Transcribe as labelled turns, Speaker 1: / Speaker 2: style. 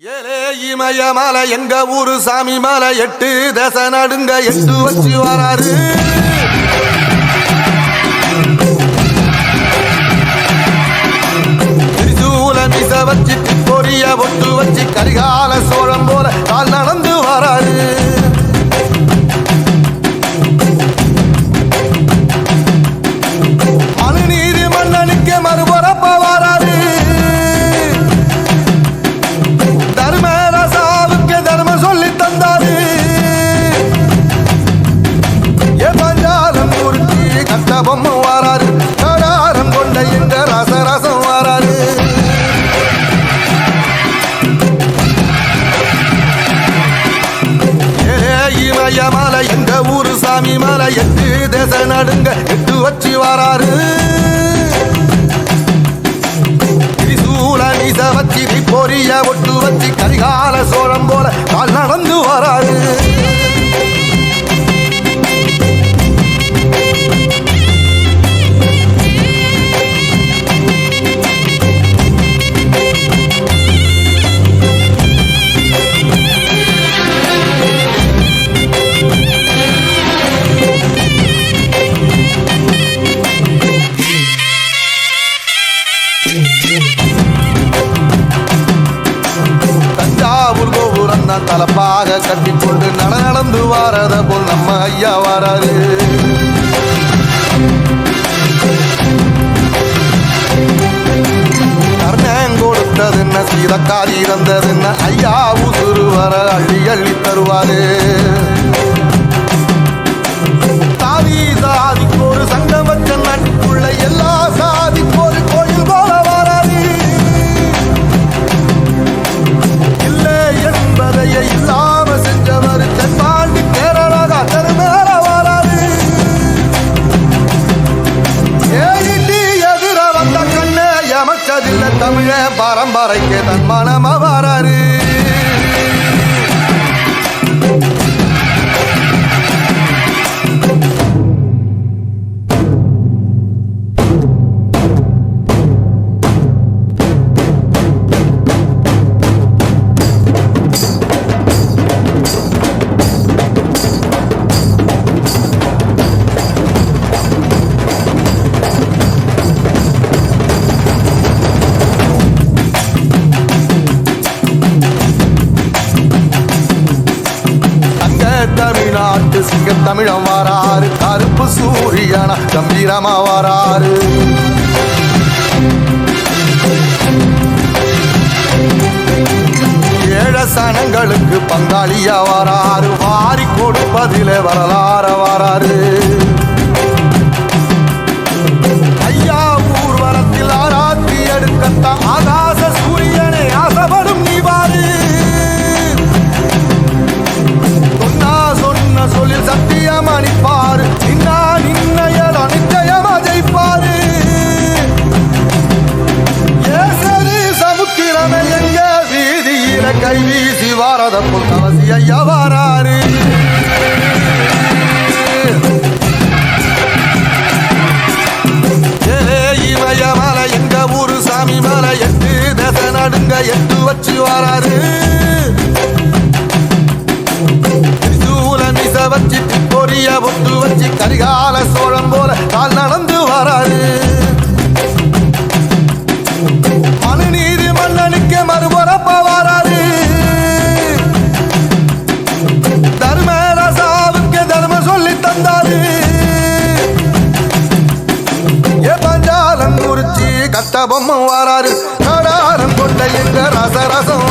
Speaker 1: ஏலே இமய மலை எங்க ஊரு சாமி மலை எட்டு தச நடுங்க எட்டு வச்சு வராரு. கட்டபொம்ம வாராரு. கடாரம் கொண்ட எங்க ரசரசம் வாராரு. ஏ இமய மலை எங்க ஊரு சாமி மலை எட்டு தேச நடுங்க எட்டு வச்சு வாராரு. வச்சு பொரிய ஒட்டு வச்சு கரிகால சோழம் போல கால் நடந்து வராரு. தலப்பாக கட்டிக்கொண்டு நட நடந்து வாரத போல் நம்ம ஐயா வராரு. கொடுத்தது என்ன சீதக்காரி இறந்தது என்ன ஐயா உசுறு வர அள்ளி அள்ளி தருவாரு. பரம்பரைக்கு தன் மனமா வாராரு சிங்க தமிழம் வராரு கருப்பு சூரியனா கம்பீரமா வாராரு ஏழசனங்களுக்கு பங்காளியா வராரு வாரி கொடுப்பதிலே வரலாற வராரு வாரத ஐயா வாராரு இமய மலை எங்க ஊரு சாமி மலை எட்டு தச நடுங்க எட்டு வச்சு வாராரு திரிசூல மிச வச்சு பொரிய ஒட்டு வச்சு கரிகால சோழம் போல கால் நடந்து வராரு மனுநீதி மன்னனுக்கு மறுபுறப்ப வராரு வந்தாரு ஏ பஞ்சாலம் குறிச்சி கட்ட பொம்மை வாராரு. கடாரம் கொண்ட எங்க ரசரசம்